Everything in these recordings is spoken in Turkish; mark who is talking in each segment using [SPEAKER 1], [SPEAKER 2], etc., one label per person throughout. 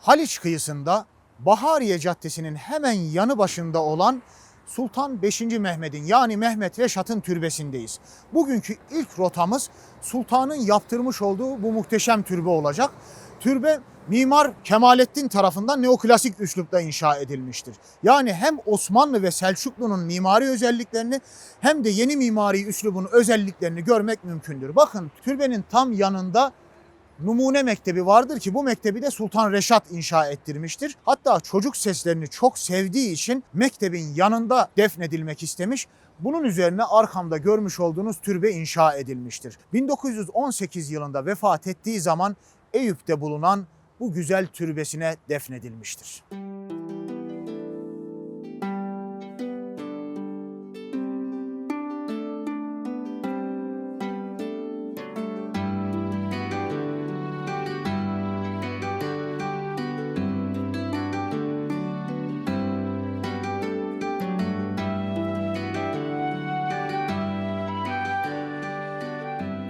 [SPEAKER 1] Haliç kıyısında Bahariye Caddesi'nin hemen yanı başında olan Sultan 5. Mehmet'in yani Mehmet Reşat'ın türbesindeyiz. Bugünkü ilk rotamız sultanın yaptırmış olduğu bu muhteşem türbe olacak. Türbe Mimar Kemalettin tarafından neoklasik üslupta inşa edilmiştir. Yani hem Osmanlı ve Selçuklu'nun mimari özelliklerini hem de yeni mimari üslubun özelliklerini görmek mümkündür. Bakın türbenin tam yanında Numune Mektebi vardır ki bu mektebi de Sultan Reşat inşa ettirmiştir. Hatta çocuk seslerini çok sevdiği için mektebin yanında defnedilmek istemiş. Bunun üzerine arkamda görmüş olduğunuz türbe inşa edilmiştir. 1918 yılında vefat ettiği zaman Eyüp'te bulunan bu güzel türbesine defnedilmiştir.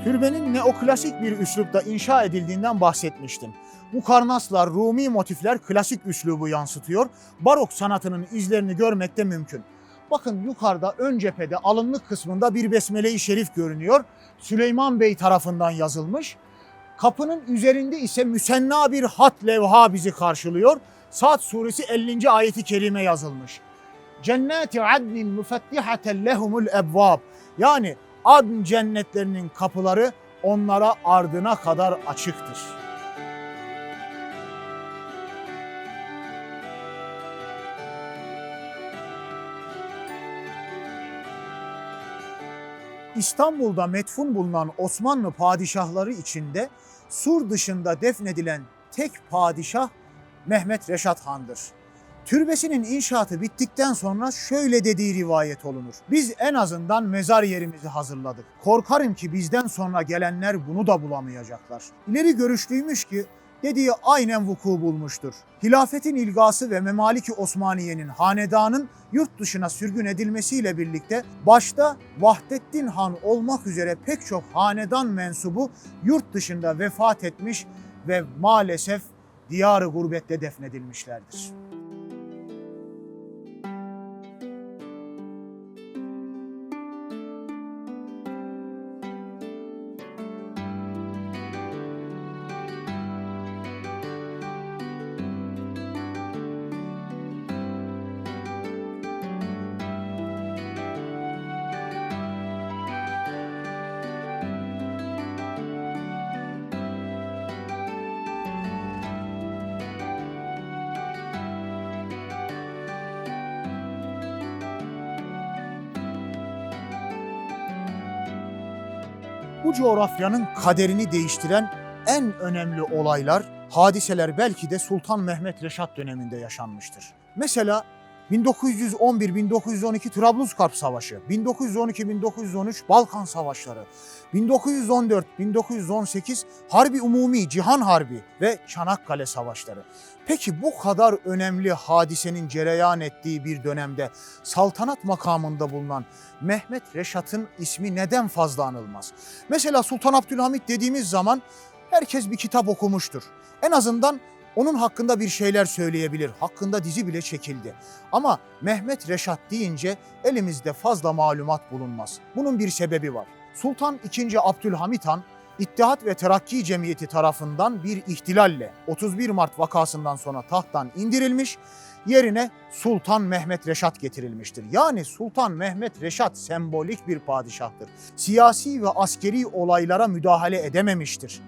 [SPEAKER 1] Türbenin neoklasik bir üslupta inşa edildiğinden bahsetmiştim. Bu karnaslar, Rumi motifler klasik üslubu yansıtıyor. Barok sanatının izlerini görmekte mümkün. Bakın yukarıda ön cephede alınlık kısmında bir besmele-i şerif görünüyor. Süleyman Bey tarafından yazılmış. Kapının üzerinde ise müsenna bir hat levha bizi karşılıyor. Saat suresi 50. ayeti kerime yazılmış. Cenneti adnin müfettihaten lehumul ebvab. Yani adn cennetlerinin kapıları onlara ardına kadar açıktır. İstanbul'da metfun bulunan Osmanlı padişahları içinde Sur dışında defnedilen tek padişah Mehmet Reşat Han'dır. Türbesinin inşaatı bittikten sonra şöyle dediği rivayet olunur. Biz en azından mezar yerimizi hazırladık. Korkarım ki bizden sonra gelenler bunu da bulamayacaklar. İleri görüşlüymüş ki dediği aynen vuku bulmuştur. Hilafetin ilgası ve Memaliki Osmaniye'nin hanedanın yurt dışına sürgün edilmesiyle birlikte başta Vahdettin Han olmak üzere pek çok hanedan mensubu yurt dışında vefat etmiş ve maalesef diyarı gurbette defnedilmişlerdir. Bu coğrafyanın kaderini değiştiren en önemli olaylar, hadiseler belki de Sultan Mehmet Reşat döneminde yaşanmıştır. Mesela 1911-1912 Trablusgarp Savaşı, 1912-1913 Balkan Savaşları, 1914-1918 Harbi Umumi Cihan Harbi ve Çanakkale Savaşları. Peki bu kadar önemli hadisenin cereyan ettiği bir dönemde saltanat makamında bulunan Mehmet Reşat'ın ismi neden fazla anılmaz? Mesela Sultan Abdülhamit dediğimiz zaman herkes bir kitap okumuştur. En azından onun hakkında bir şeyler söyleyebilir. Hakkında dizi bile çekildi. Ama Mehmet Reşat deyince elimizde fazla malumat bulunmaz. Bunun bir sebebi var. Sultan II. Abdülhamit Han İttihat ve Terakki Cemiyeti tarafından bir ihtilalle 31 Mart vakasından sonra tahttan indirilmiş, yerine Sultan Mehmet Reşat getirilmiştir. Yani Sultan Mehmet Reşat sembolik bir padişahtır. Siyasi ve askeri olaylara müdahale edememiştir.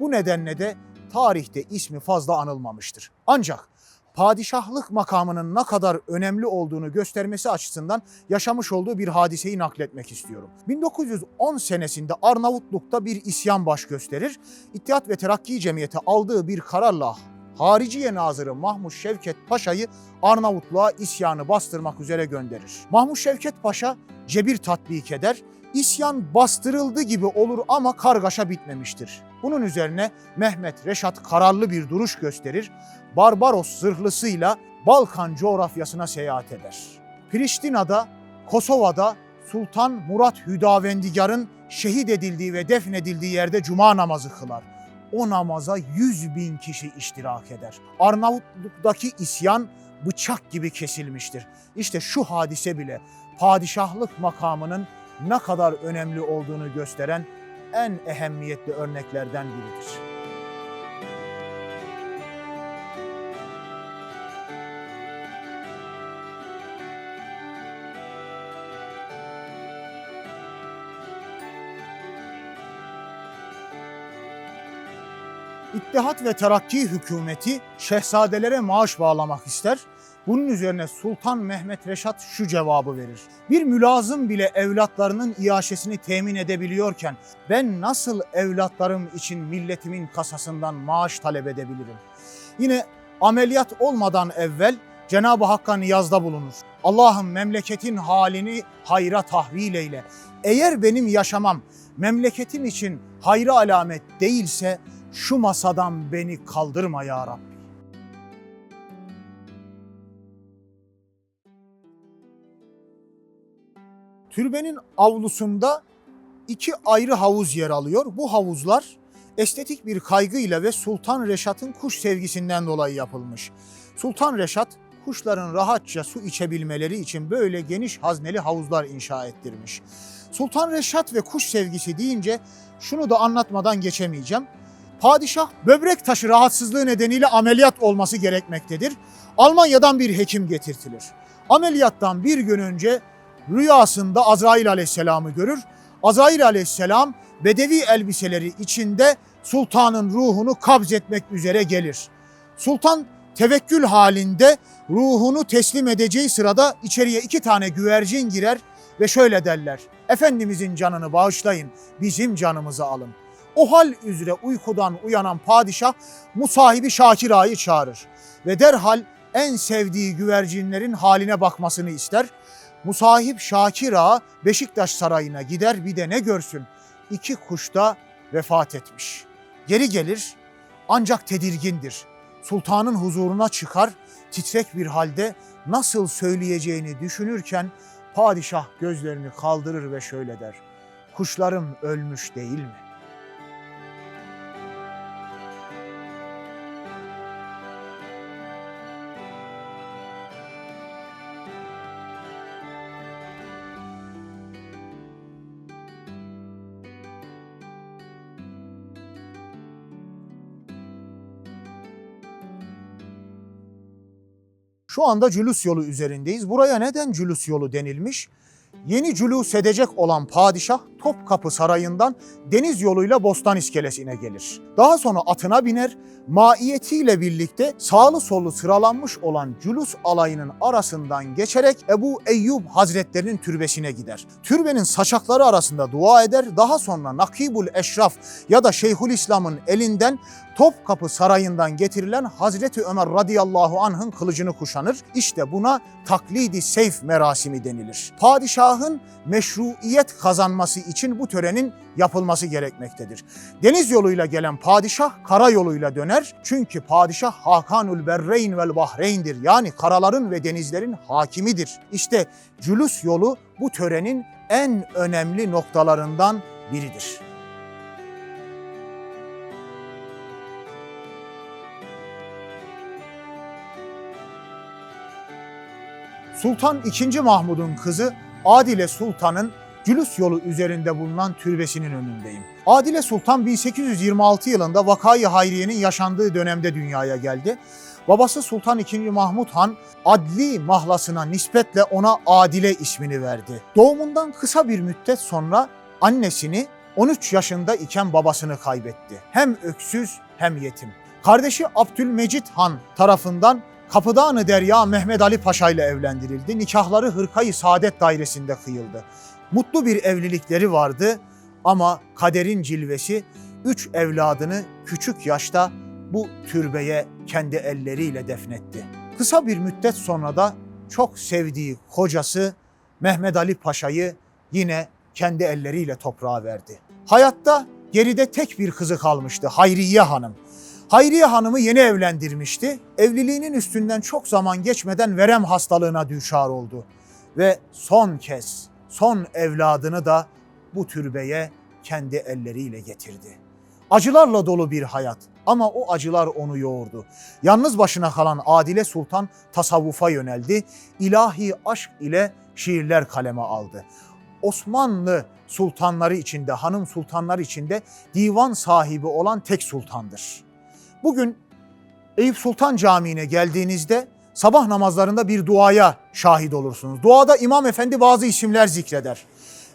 [SPEAKER 1] Bu nedenle de tarihte ismi fazla anılmamıştır. Ancak padişahlık makamının ne kadar önemli olduğunu göstermesi açısından yaşamış olduğu bir hadiseyi nakletmek istiyorum. 1910 senesinde Arnavutluk'ta bir isyan baş gösterir. İttihat ve Terakki Cemiyeti aldığı bir kararla Hariciye Nazırı Mahmut Şevket Paşa'yı Arnavutluğa isyanı bastırmak üzere gönderir. Mahmut Şevket Paşa cebir tatbik eder. İsyan bastırıldı gibi olur ama kargaşa bitmemiştir. Bunun üzerine Mehmet Reşat kararlı bir duruş gösterir. Barbaros zırhlısıyla Balkan coğrafyasına seyahat eder. Priştina'da, Kosova'da Sultan Murat Hüdavendigar'ın şehit edildiği ve defnedildiği yerde cuma namazı kılar. o namaza 100 bin kişi iştirak eder. Arnavutluk'taki isyan bıçak gibi kesilmiştir. İşte şu hadise bile padişahlık makamının ne kadar önemli olduğunu gösteren en ehemmiyetli örneklerden biridir. İttihat ve Terakki hükümeti şehzadelere maaş bağlamak ister. Bunun üzerine Sultan Mehmet Reşat şu cevabı verir. Bir mülazım bile evlatlarının iaşesini temin edebiliyorken ben nasıl evlatlarım için milletimin kasasından maaş talep edebilirim? Yine ameliyat olmadan evvel Cenab-ı Hakk'a niyazda bulunur. Allah'ım memleketin halini hayra tahvil eyle. Eğer benim yaşamam memleketim için hayra alamet değilse şu masadan beni kaldırma ya Rabbi. Türbenin avlusunda iki ayrı havuz yer alıyor. Bu havuzlar estetik bir kaygıyla ve Sultan Reşat'ın kuş sevgisinden dolayı yapılmış. Sultan Reşat kuşların rahatça su içebilmeleri için böyle geniş hazneli havuzlar inşa ettirmiş. Sultan Reşat ve kuş sevgisi deyince şunu da anlatmadan geçemeyeceğim. Padişah böbrek taşı rahatsızlığı nedeniyle ameliyat olması gerekmektedir. Almanya'dan bir hekim getirtilir. Ameliyattan bir gün önce rüyasında Azrail aleyhisselamı görür. Azrail aleyhisselam bedevi elbiseleri içinde sultanın ruhunu kabz etmek üzere gelir. Sultan tevekkül halinde ruhunu teslim edeceği sırada içeriye iki tane güvercin girer ve şöyle derler. Efendimizin canını bağışlayın, bizim canımızı alın. O hal üzere uykudan uyanan padişah musahibi Şakir Ağa'yı çağırır ve derhal en sevdiği güvercinlerin haline bakmasını ister. Musahip Şakir Ağa Beşiktaş Sarayı'na gider bir de ne görsün? İki kuş da vefat etmiş. Geri gelir ancak tedirgindir. Sultanın huzuruna çıkar titrek bir halde nasıl söyleyeceğini düşünürken padişah gözlerini kaldırır ve şöyle der. Kuşlarım ölmüş değil mi? Şu anda Cülüs yolu üzerindeyiz. Buraya neden Cülüs yolu denilmiş? Yeni cülus edecek olan padişah Topkapı Sarayı'ndan deniz yoluyla Bostan İskelesi'ne gelir. Daha sonra atına biner, maiyetiyle birlikte sağlı sollu sıralanmış olan cülus alayının arasından geçerek Ebu Eyyub Hazretlerinin türbesine gider. Türbenin saçakları arasında dua eder, daha sonra Nakibul Eşraf ya da Şeyhülislam'ın elinden Topkapı Sarayı'ndan getirilen Hazreti Ömer radıyallahu anh'ın kılıcını kuşanır. İşte buna taklidi seyf merasimi denilir. Padişahın meşruiyet kazanması için bu törenin yapılması gerekmektedir. Deniz yoluyla gelen padişah kara yoluyla döner. Çünkü padişah Hakanul Berreyn vel Bahreyn'dir. Yani karaların ve denizlerin hakimidir. İşte cülüs yolu bu törenin en önemli noktalarından biridir. Sultan II. Mahmud'un kızı Adile Sultan'ın Cülüs yolu üzerinde bulunan türbesinin önündeyim. Adile Sultan 1826 yılında Vakayı Hayriye'nin yaşandığı dönemde dünyaya geldi. Babası Sultan II. Mahmud Han adli mahlasına nispetle ona Adile ismini verdi. Doğumundan kısa bir müddet sonra annesini 13 yaşında iken babasını kaybetti. Hem öksüz hem yetim. Kardeşi Abdülmecit Han tarafından Kapıdağ-ı Derya Mehmet Ali Paşa ile evlendirildi. Nikahları Hırkayı Saadet Dairesi'nde kıyıldı. Mutlu bir evlilikleri vardı ama kaderin cilvesi üç evladını küçük yaşta bu türbeye kendi elleriyle defnetti. Kısa bir müddet sonra da çok sevdiği kocası Mehmet Ali Paşa'yı yine kendi elleriyle toprağa verdi. Hayatta geride tek bir kızı kalmıştı Hayriye Hanım. Hayriye Hanım'ı yeni evlendirmişti. Evliliğinin üstünden çok zaman geçmeden verem hastalığına düşar oldu. Ve son kez son evladını da bu türbeye kendi elleriyle getirdi. Acılarla dolu bir hayat ama o acılar onu yoğurdu. Yalnız başına kalan Adile Sultan tasavvufa yöneldi. İlahi aşk ile şiirler kaleme aldı. Osmanlı sultanları içinde, hanım sultanları içinde divan sahibi olan tek sultandır. Bugün Eyüp Sultan Camii'ne geldiğinizde sabah namazlarında bir duaya şahit olursunuz. Duada İmam Efendi bazı isimler zikreder.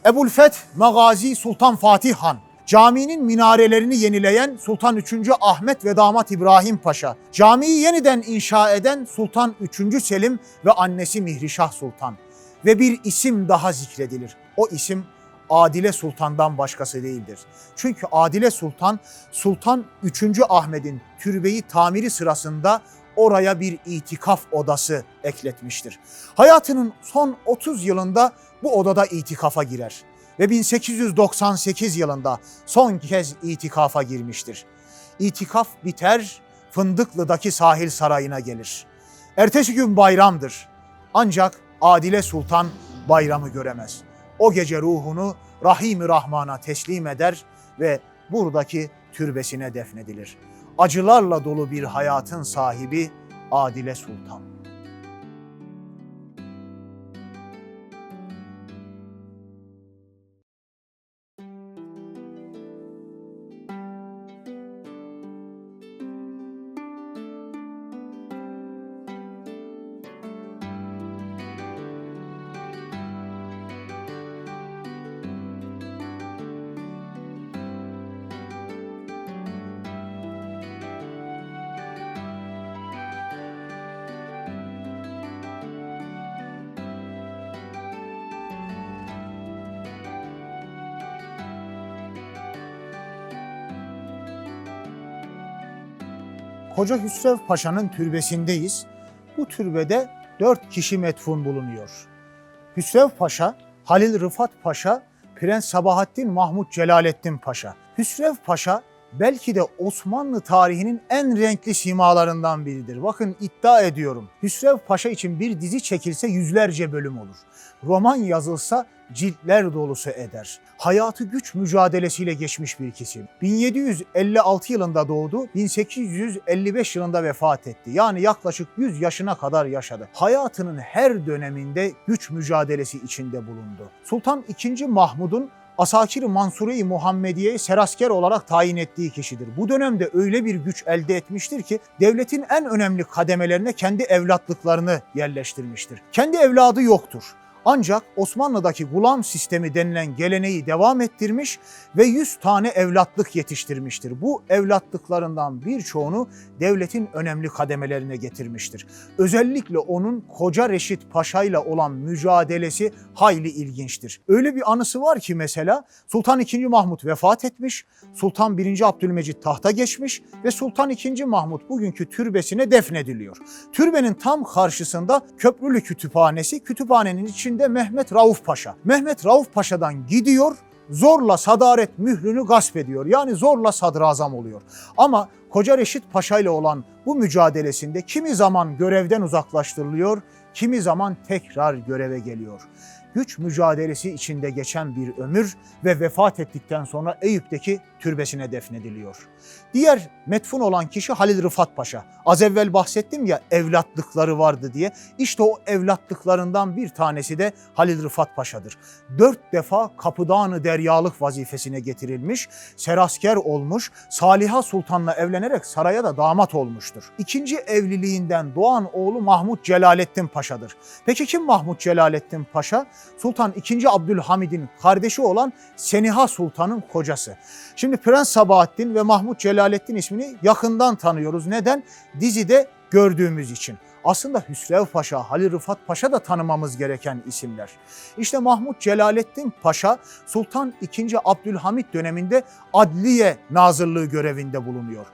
[SPEAKER 1] Ebul Feth Magazi Sultan Fatih Han, caminin minarelerini yenileyen Sultan 3. Ahmet ve damat İbrahim Paşa, camiyi yeniden inşa eden Sultan 3. Selim ve annesi Mihrişah Sultan ve bir isim daha zikredilir. O isim Adile Sultan'dan başkası değildir. Çünkü Adile Sultan, Sultan 3. Ahmet'in türbeyi tamiri sırasında oraya bir itikaf odası ekletmiştir. Hayatının son 30 yılında bu odada itikafa girer ve 1898 yılında son kez itikafa girmiştir. İtikaf biter, Fındıklı'daki sahil sarayına gelir. Ertesi gün bayramdır. Ancak Adile Sultan bayramı göremez. O gece ruhunu Rahim-i Rahman'a teslim eder ve buradaki türbesine defnedilir. Acılarla dolu bir hayatın sahibi Adile Sultan. Koca Hüsrev Paşa'nın türbesindeyiz. Bu türbede dört kişi metfun bulunuyor. Hüsrev Paşa, Halil Rıfat Paşa, Prens Sabahattin Mahmut Celalettin Paşa. Hüsrev Paşa belki de Osmanlı tarihinin en renkli simalarından biridir. Bakın iddia ediyorum. Hüsrev Paşa için bir dizi çekilse yüzlerce bölüm olur. Roman yazılsa ciltler dolusu eder. Hayatı güç mücadelesiyle geçmiş bir kesim. 1756 yılında doğdu, 1855 yılında vefat etti. Yani yaklaşık 100 yaşına kadar yaşadı. Hayatının her döneminde güç mücadelesi içinde bulundu. Sultan II. Mahmud'un Asakir Mansure-i Muhammediye'yi serasker olarak tayin ettiği kişidir. Bu dönemde öyle bir güç elde etmiştir ki devletin en önemli kademelerine kendi evlatlıklarını yerleştirmiştir. Kendi evladı yoktur. Ancak Osmanlı'daki gulam sistemi denilen geleneği devam ettirmiş ve 100 tane evlatlık yetiştirmiştir. Bu evlatlıklarından birçoğunu devletin önemli kademelerine getirmiştir. Özellikle onun Koca Reşit Paşa ile olan mücadelesi hayli ilginçtir. Öyle bir anısı var ki mesela Sultan II. Mahmut vefat etmiş, Sultan I. Abdülmecit tahta geçmiş ve Sultan II. Mahmut bugünkü türbesine defnediliyor. Türbenin tam karşısında Köprülü Kütüphanesi, kütüphanenin içinde Mehmet Rauf Paşa. Mehmet Rauf Paşa'dan gidiyor, zorla sadaret mührünü gasp ediyor. Yani zorla sadrazam oluyor. Ama Koca Reşit Paşa ile olan bu mücadelesinde kimi zaman görevden uzaklaştırılıyor, kimi zaman tekrar göreve geliyor. Güç mücadelesi içinde geçen bir ömür ve vefat ettikten sonra Eyüp'teki türbesine defnediliyor. Diğer metfun olan kişi Halil Rıfat Paşa. Az evvel bahsettim ya evlatlıkları vardı diye. İşte o evlatlıklarından bir tanesi de Halil Rıfat Paşa'dır. Dört defa kapıdağını deryalık vazifesine getirilmiş, serasker olmuş, Saliha Sultan'la evlenerek saraya da damat olmuştur. İkinci evliliğinden doğan oğlu Mahmut Celalettin Paşa'dır. Peki kim Mahmut Celalettin Paşa? Sultan II. Abdülhamid'in kardeşi olan Seniha Sultan'ın kocası. Şimdi Prens Sabahattin ve Mahmut Celalettin ismini yakından tanıyoruz. Neden? Dizide gördüğümüz için. Aslında Hüsrev Paşa, Halil Rıfat Paşa da tanımamız gereken isimler. İşte Mahmut Celalettin Paşa Sultan II. Abdülhamit döneminde Adliye Nazırlığı görevinde bulunuyor.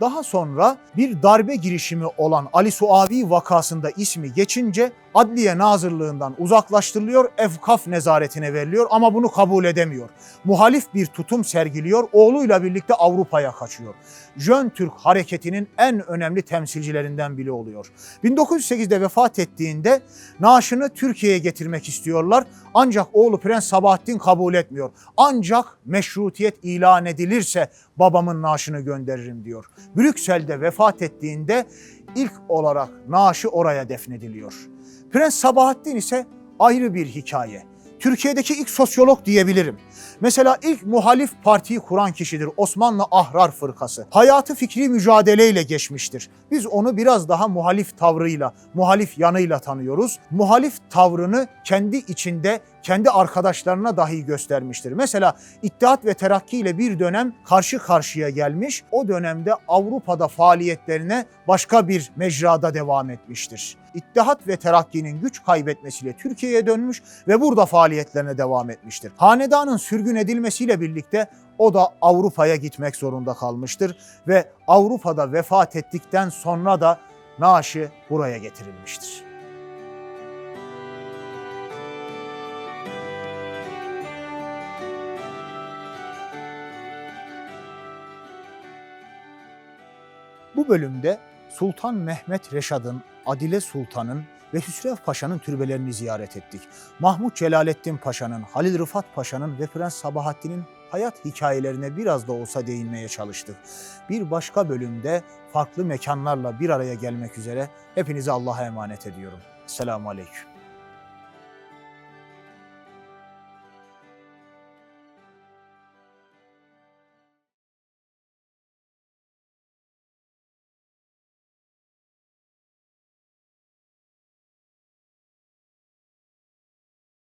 [SPEAKER 1] Daha sonra bir darbe girişimi olan Ali Suavi vakasında ismi geçince Adliye Nazırlığından uzaklaştırılıyor, Efkaf nezaretine veriliyor ama bunu kabul edemiyor. Muhalif bir tutum sergiliyor, oğluyla birlikte Avrupa'ya kaçıyor. Jön Türk hareketinin en önemli temsilcilerinden biri oluyor. 1908'de vefat ettiğinde naaşını Türkiye'ye getirmek istiyorlar ancak oğlu Prens Sabahattin kabul etmiyor. Ancak meşrutiyet ilan edilirse babamın naaşını gönderirim diyor. Brüksel'de vefat ettiğinde ilk olarak naaşı oraya defnediliyor. Prens Sabahattin ise ayrı bir hikaye. Türkiye'deki ilk sosyolog diyebilirim. Mesela ilk muhalif partiyi kuran kişidir Osmanlı Ahrar Fırkası. Hayatı fikri mücadeleyle geçmiştir. Biz onu biraz daha muhalif tavrıyla, muhalif yanıyla tanıyoruz. Muhalif tavrını kendi içinde kendi arkadaşlarına dahi göstermiştir. Mesela İttihat ve Terakki ile bir dönem karşı karşıya gelmiş. O dönemde Avrupa'da faaliyetlerine başka bir mecrada devam etmiştir. İttihat ve Terakki'nin güç kaybetmesiyle Türkiye'ye dönmüş ve burada faaliyetlerine devam etmiştir. Hanedanın sürgün edilmesiyle birlikte o da Avrupa'ya gitmek zorunda kalmıştır ve Avrupa'da vefat ettikten sonra da naaşı buraya getirilmiştir. Bu bölümde Sultan Mehmet Reşad'ın, Adile Sultan'ın ve Hüsrev Paşa'nın türbelerini ziyaret ettik. Mahmut Celalettin Paşa'nın, Halil Rıfat Paşa'nın ve Prens Sabahattin'in hayat hikayelerine biraz da olsa değinmeye çalıştık. Bir başka bölümde farklı mekanlarla bir araya gelmek üzere hepinizi Allah'a emanet ediyorum. Selamun Aleyküm.